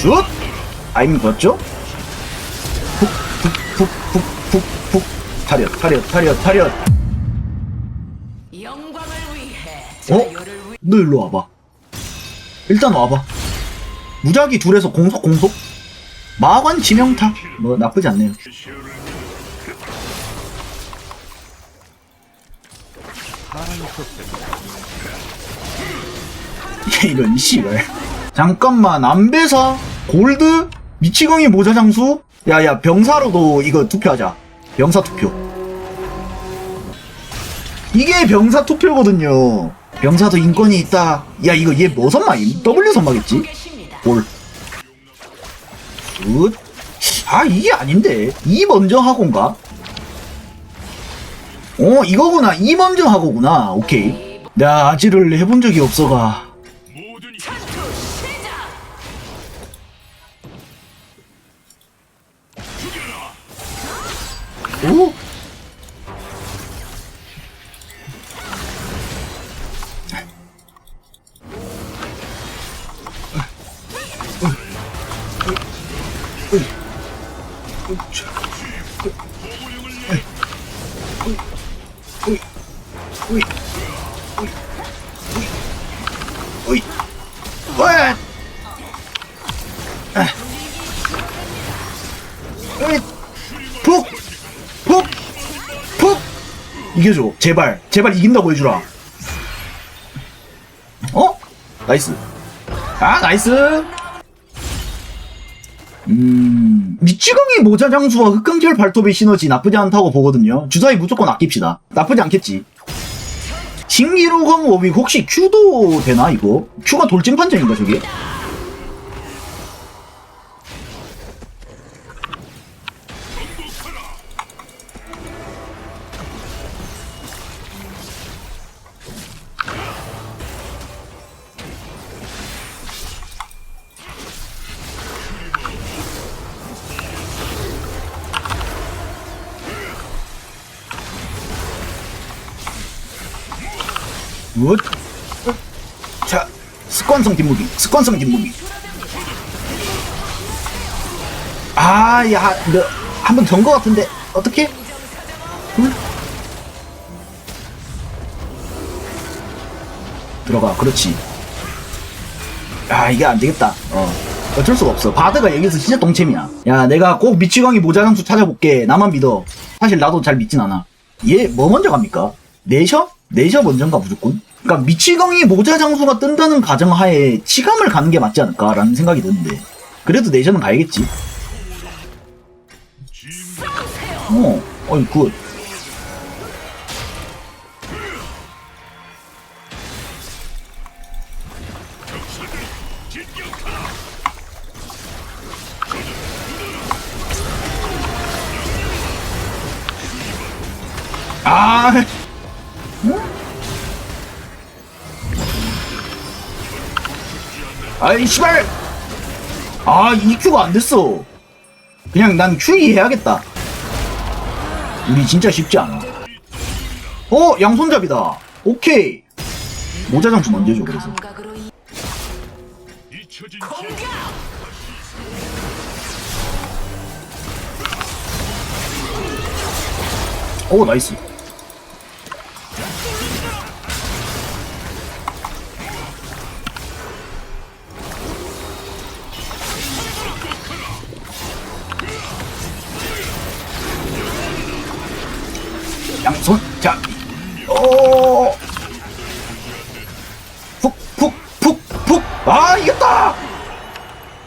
슛! 아임 좋았죠? 푹 푹 푹 푹 푹 푹 타렷 타렷 타렷 타렷. 영광을 위해 어? 자유를 위 너 일로 와봐. 일단 와봐. 무작위 둘에서 공속 공속? 마관 지명타. 뭐 나쁘지 않네요. 이런 씨발. 잠깐만 안배사 골드 미치광이 모자 장수 야야 병사로도 이거 투표하자 병사 투표 이게 병사 투표거든요 병사도 인권이 있다 야 이거 얘 뭐 선마임? W 선마겠지? 계십니다. 볼. 굿. 아, 이게 아닌데. 이 먼저 하고인가? 어, 이거구나. 이 먼저 하고구나. 오케이. 내가 아지를 해본 적이 없어가. 푹! 푹! 푹! 이겨줘. 제발. 제발 이긴다고 해주라. 어? 나이스. 아, 나이스! 음, 미치광이 모자 장수와 흑강철 발톱의 시너지 나쁘지 않다고 보거든요. 주사위 무조건 아낍시다. 나쁘지 않겠지. 신기로검 워빅 혹시 Q도 되나, 이거? Q가 돌진 판정인가, 저게? 굿. 자, 습관성 뒷무기, 습관성 뒷무기. 아, 야, 너, 한번 전 거 같은데, 어떻게? 응? 들어가, 그렇지. 아, 이게 안 되겠다. 어. 어쩔 수가 없어. 바드가 여기서 진짜 똥챔이야. 야, 내가 꼭 미치광이 모자장수 찾아볼게. 나만 믿어. 사실 나도 잘 믿진 않아. 얘, 뭐 먼저 갑니까? 내셔? 내셔 먼저인가, 무조건? 그니까, 미치광이 모자 장수가 뜬다는 가정하에 치감을 가는 게 맞지 않을까라는 생각이 드는데. 그래도 내셔는 가야겠지. 어, 어이, 굿. 아, 아이, 씨발! 아, 이 Q가 안 됐어. 그냥 난 QE 해야겠다. 우리 진짜 쉽지 않아. 어, 양손잡이다. 오케이. 모자장수 먼저 줘, 그래서. 오, 나이스. 양손, 자, 오, 푹, 푹, 푹, 푹. 아, 이겼다!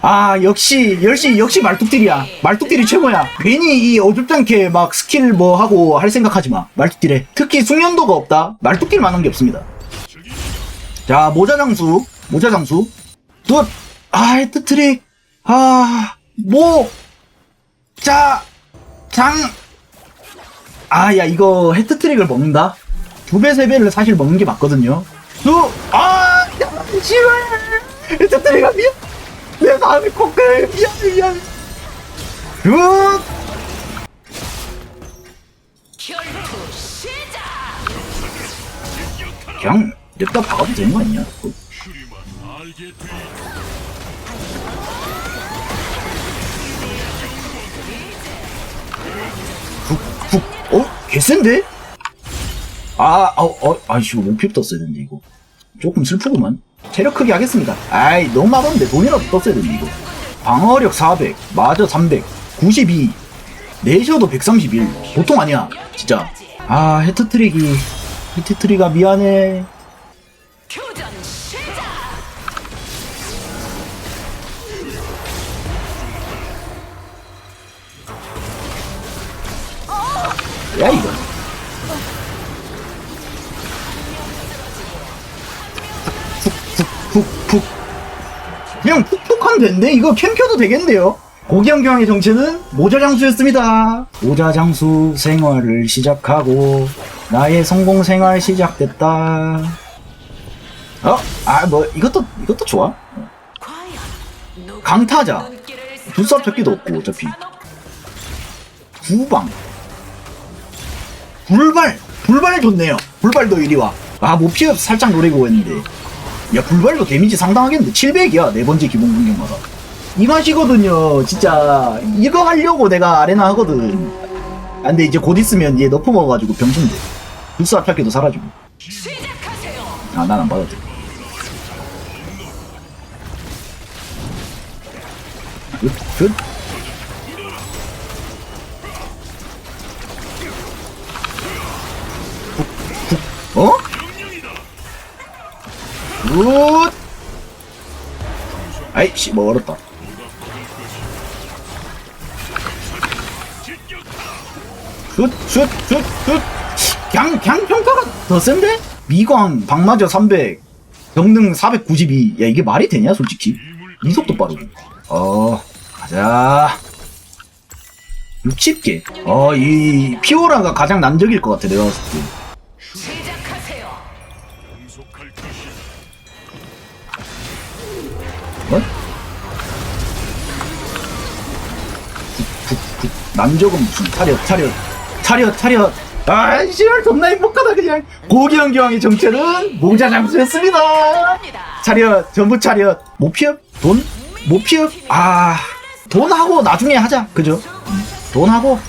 아, 역시, 역시, 역시 말뚝딜이야. 말뚝딜이 최고야. 괜히 이 어줍잖게 막 스킬 뭐 하고 할 생각하지 마. 말뚝딜에. 특히 숙련도가 없다. 말뚝딜 만 한 게 없습니다. 자, 모자장수. 모자장수. 또, 아, 헤트 트릭. 아, 뭐. 자, 장. 아, 야, 이거 헤트트릭을 먹는다? 두 배, 세 배를 사실 먹는 게 맞거든요. 두, 아, 야, 씨발. 헤트트릭아, 미안. 내 마음이 콩글 미안해 미안해 시작. 그냥 냅다 박아도 되는 거 아니냐 개센데? 아, 어, 어, 아이씨, 이거 목표 떴어야 되는데, 이거. 조금 슬프구만. 체력 크게 하겠습니다. 아이, 너무 맛없는데 돈이라도 떴어야 되는데, 이거. 방어력 400, 마저 300, 92, 내셔도 131. 보통 아니야, 진짜. 아, 헤트트릭이, 헤트트릭아 미안해. 야, 이거. 푹푹푹푹. 그냥 푹푹하면 된대. 이거 캠 켜도 되겠는데요? 고기영경의 정체는 모자장수였습니다. 모자장수 생활을 시작하고 나의 성공 생활 시작됐다. 어? 아, 뭐 이것도 이것도 좋아. 강타자. 눈길을 두쌉 잡기도 없고, 어차피. 구방. 불발. 불발 좋네요. 불발도 이리 와. 아, 뭐 피업 살짝 노리고 했는데. 야, 불발도 데미지 상당하겠는데. 700이야. 네 번째 기본 공격마다. 이 맛이거든요. 진짜. 이거 하려고 내가 아레나 하거든. 아, 근데 이제 곧 있으면 얘 너프 먹어가지고 병신돼. 불사 찾기도 사라지고. 아, 난 안 받아도 돼. 굿, 굿! 아이씨, 뭐 얼었다. 슛, 슛, 슛, 슛. 그냥, 그냥 평타가 더 센데? 미광, 방마저 300, 경능 492. 야, 이게 말이 되냐, 솔직히? 이속도 빠르고. 어, 가자. 60개. 어, 이, 피오라가 가장 난적일 것 같아, 내가 봤을 때. 뭐? 난적은 무슨, 차렷, 차렷, 차렷, 차렷. 아, 씨발, 존나 행복하다, 그냥. 고기영경의 정체는 모자 장수였습니다. 차렷, 전부 차렷. 모피업? 돈? 모피업? 아, 돈하고 나중에 하자. 그죠? 음, 돈하고.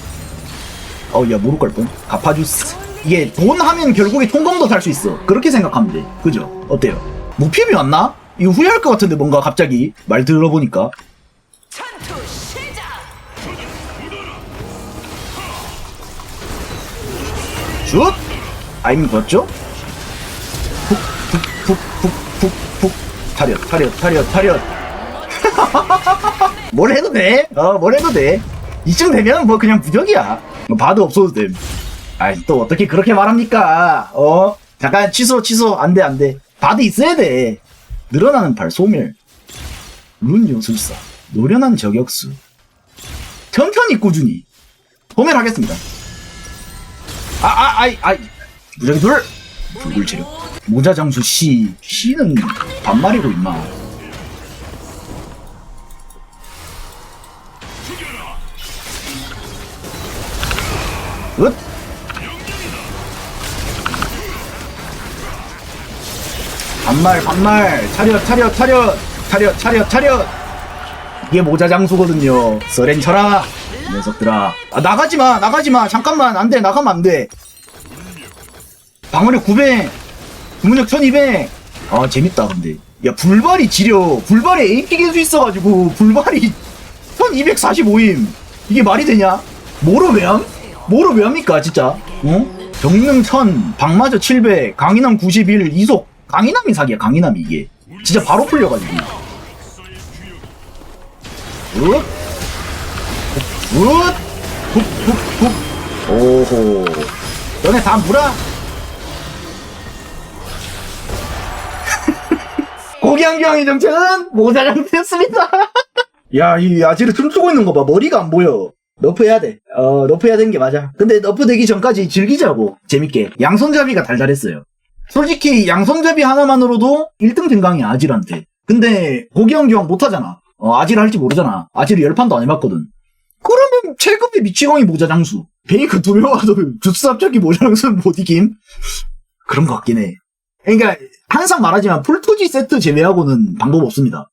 어, 야, 모를 걸 뻔. 갚아주스. 이게 돈 하면 결국에 통금도 살 수 있어. 그렇게 생각하면 돼. 그죠? 어때요? 모피업이 왔나? 이거 후회할 것 같은데, 뭔가 갑자기. 말 들어보니까. 슛! 아이밍 좋았죠? 푹, 푹, 푹, 푹, 푹, 푹. 차렷, 차렷, 차렷, 차렷. 뭘 해도 돼. 어, 뭘 해도 돼. 이쯤 되면 뭐 그냥 부적이야. 뭐 봐도 없어도 됨. 아이, 또 어떻게 그렇게 말합니까? 어? 잠깐 취소, 취소. 안 돼, 안 돼. 바드 있어야 돼. 늘어나는 발, 소멸. 룬 요술사. 노련한 저격수. 천천히 꾸준히. 소멸하겠습니다. 아, 아, 아이, 아이. 무적이 둘! 불굴 체력. 모자 장수 C. C는 반말이고, 임마. 끝! 반말, 반말. 차렷, 차렷, 차렷. 차렷, 차렷, 차렷. 이게 모자 장수거든요. 서렌 쳐라. 이 녀석들아. 아, 나가지 마, 나가지 마. 잠깐만, 안 돼, 나가면 안 돼. 방어력 900, 주문력 1200. 아, 재밌다, 근데. 야, 불발이 지려. 불발에 AP 개수 있어가지고, 불발이 1245임. 이게 말이 되냐? 뭐로 왜 함? 뭐로 왜 합니까, 진짜? 어? 경능 1000, 방마저 700, 강인함 91, 이속. 강인함이 사기야, 강인함이 이게. 진짜 바로 풀려가지고. 굿! 굿! 훅, 훅, 훅. 오호. 너네 다 물어? 고기환경의 정체는 모자랑 됐습니다. 야, 이 아지를 춤추고 있는 거 봐. 머리가 안 보여. 너프 해야 돼. 어, 너프 해야 되는 게 맞아. 근데 너프 되기 전까지 즐기자고. 재밌게. 양손잡이가 달달했어요. 솔직히 양손잡이 하나만으로도 1등 등강이야, 아질한테. 근데 고기환경 못하잖아. 어, 아질 할지 모르잖아. 아질을 열판도 안 해봤거든. 그러면 체급이 미치광이 모자 장수. 베이크 두 명 와도 주스 합작기 모자 장수는 못 이김? 그런 것 같긴 해. 그러니까 항상 말하지만 풀토지 세트 제외하고는 방법 없습니다.